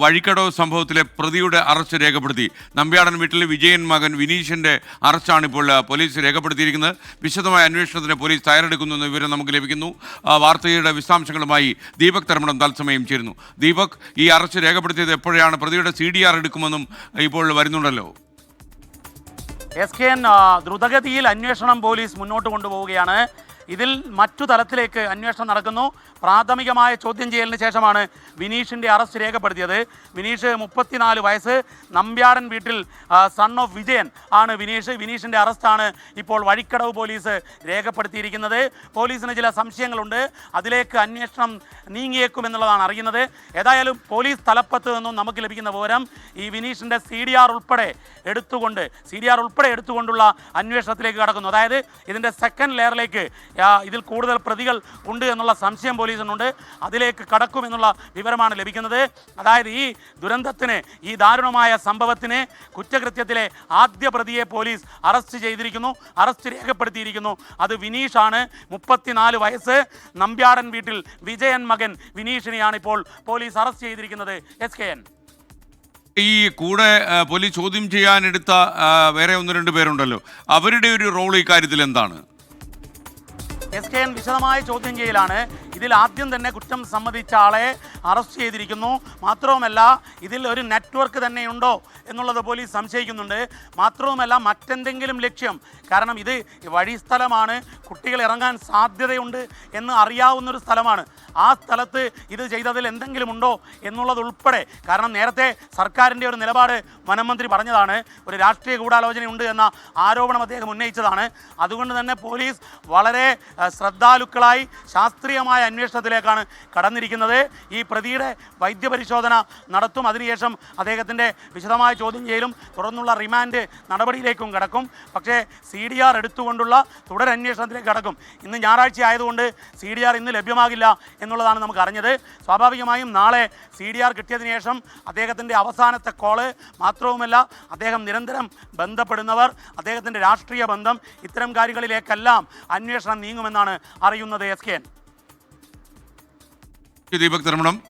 വഴിക്കടവ് സംഭവത്തിലെ പ്രതിയുടെ അറസ്റ്റ് രേഖപ്പെടുത്തി. നമ്പ്യാടൻ വീട്ടിലെ വിജയൻ മകൻ വിനീഷിന്റെ അറസ്റ്റാണ് ഇപ്പോൾ പോലീസ് രേഖപ്പെടുത്തിയിരിക്കുന്നത്. വിശദമായ അന്വേഷണത്തിന് പോലീസ് തയ്യാറെടുക്കുന്നു എന്ന വിവരം നമുക്ക് ലഭിക്കുന്നു. വാർത്തയുടെ വിശദാംശങ്ങളുമായി ദീപക് തരമണം തത്സമയം ചേരുന്നു. ദീപക് ഈ അറസ്റ്റ് രേഖപ്പെടുത്തിയത് എപ്പോഴാണ്? പ്രതിയുടെ സി ഡി ആർ എടുക്കുമെന്നും ഇപ്പോൾ വരുന്നുണ്ടല്ലോ. എസ് കെ എൻ ദ്രുതഗതിയിൽ അന്വേഷണം പോലീസ് മുന്നോട്ട് കൊണ്ടുപോവുകയാണ്. ഇതിൽ മറ്റു തലത്തിലേക്ക് അന്വേഷണം നടക്കുന്നു. പ്രാഥമികമായ ചോദ്യം ചെയ്യലിന് ശേഷമാണ് വിനീഷിന്റെ അറസ്റ്റ് രേഖപ്പെടുത്തിയത്. വിനീഷ് മുപ്പത്തിനാല് വയസ്സ്. നമ്പ്യാടൻ വീട്ടിൽ സൺ ഓഫ് വിജയൻ ആണ് വിനീഷ്. വിനീഷിന്റെ അറസ്റ്റാണ് ഇപ്പോൾ വഴിക്കടവ് പോലീസ് രേഖപ്പെടുത്തിയിരിക്കുന്നത്. പോലീസിന് ചില സംശയങ്ങളുണ്ട്. അതിലേക്ക് അന്വേഷണം നീങ്ങിയേക്കും എന്നുള്ളതാണ് അറിയുന്നത്. ഏതായാലും പോലീസ് തലപ്പത്ത് നിന്നും നമുക്ക് ലഭിക്കുന്ന വിവരം ഈ വിനീഷിന്റെ സി ഡി ആർ ഉൾപ്പെടെ എടുത്തുകൊണ്ട് സി ഡി ആർ ഉൾപ്പെടെ എടുത്തുകൊണ്ടുള്ള അന്വേഷണത്തിലേക്ക് കടക്കുന്നു. അതായത് ഇതിന്റെ സെക്കൻഡ് ലെയറിലേക്ക് ഇതിൽ കൂടുതൽ പ്രതികൾ ഉണ്ട് എന്നുള്ള സംശയം പോലീസിനുണ്ട്. അതിലേക്ക് കടക്കും എന്നുള്ള വിവരമാണ് ലഭിക്കുന്നത്. അതായത് ഈ ദുരന്തത്തിന് ഈ ദാരുണമായ സംഭവത്തിന് കുറ്റകൃത്യത്തിലെ ആദ്യ പ്രതിയെ പോലീസ് അറസ്റ്റ് ചെയ്തിരിക്കുന്നു. അറസ്റ്റ് രേഖപ്പെടുത്തിയിരിക്കുന്നു. അത് വിനീഷാണ്. മുപ്പത്തിനാല് വയസ്സ്. നമ്പ്യാടൻ വീട്ടിൽ വിജയൻ മകൻ വിനീഷിനെയാണ് ഇപ്പോൾ പോലീസ് അറസ്റ്റ് ചെയ്തിരിക്കുന്നത്. S K N. ഈ കൂടെ പോലീസ് ചോദ്യം ചെയ്യാനെടുത്ത വേറെ ഒന്ന് രണ്ട് പേരുണ്ടല്ലോ. അവരുടെ ഒരു റോൾ ഈ കാര്യത്തിൽ എന്താണ്? എസ് കെ എൻ വിശദമായ ചോദ്യം ചെയ്യലാണ്. ഇതിൽ ആദ്യം തന്നെ കുറ്റം സമ്മതിച്ച ആളെ അറസ്റ്റ് ചെയ്തിരിക്കുന്നു. മാത്രവുമല്ല ഇതിൽ ഒരു നെറ്റ്വർക്ക് തന്നെയുണ്ടോ എന്നുള്ളത് പോലീസ് സംശയിക്കുന്നുണ്ട്. മാത്രവുമല്ല മറ്റെന്തെങ്കിലും ലക്ഷ്യം? കാരണം ഇത് വഴിസ്ഥലമാണ് കുട്ടികൾ ഇറങ്ങാൻ സാധ്യതയുണ്ട് എന്ന് അറിയാവുന്നൊരു സ്ഥലമാണ്. ആ സ്ഥലത്ത് ഇത് ചെയ്തതിൽ എന്തെങ്കിലും ഉണ്ടോ എന്നുള്ളത് ഉൾപ്പെടെ. കാരണം നേരത്തെ സർക്കാരിന്റെ ഒരു നിലപാട് വനമന്ത്രി പറഞ്ഞതാണ്. ഒരു രാഷ്ട്രീയ ഗൂഢാലോചനയുണ്ട് എന്ന ആരോപണം അദ്ദേഹം ഉന്നയിച്ചതാണ്. അതുകൊണ്ട് തന്നെ പോലീസ് വളരെ ശ്രദ്ധാലുക്കളായി ശാസ്ത്രീയമായ അന്വേഷണത്തിലേക്കാണ് കടന്നിരിക്കുന്നത്. ഈ പ്രതിയുടെ വൈദ്യപരിശോധന നടത്തും. അതിനുശേഷം അദ്ദേഹത്തിന്റെ വിശദമായ ചോദ്യം ചെയ്യലും തുടർന്നുള്ള റിമാൻഡ് നടപടിയിലേക്കും കടക്കും. പക്ഷേ സി ഡി ആർ എടുത്തുകൊണ്ടുള്ള തുടരന്വേഷണത്തിലേക്ക് കടക്കും. ഇന്ന് ഞായറാഴ്ച ആയതുകൊണ്ട് സി ഡി ആർ ഇന്ന് ലഭ്യമാകില്ല എന്നുള്ളതാണ് നമുക്ക് അറിഞ്ഞത്. സ്വാഭാവികമായും നാളെ സി ഡി ആർ കിട്ടിയതിനു ശേഷം അദ്ദേഹത്തിന്റെ അവസാനത്തെ കോൾ മാത്രവുമല്ല അദ്ദേഹം നിരന്തരം ബന്ധപ്പെടുന്നവർ അദ്ദേഹത്തിന്റെ രാഷ്ട്രീയ ബന്ധം ഇത്തരം കാര്യങ്ങളിലേക്കെല്ലാം അന്വേഷണം നീങ്ങുമെന്നാണ് അറിയുന്നത് എസ് കെ ദീപക് തരമണം.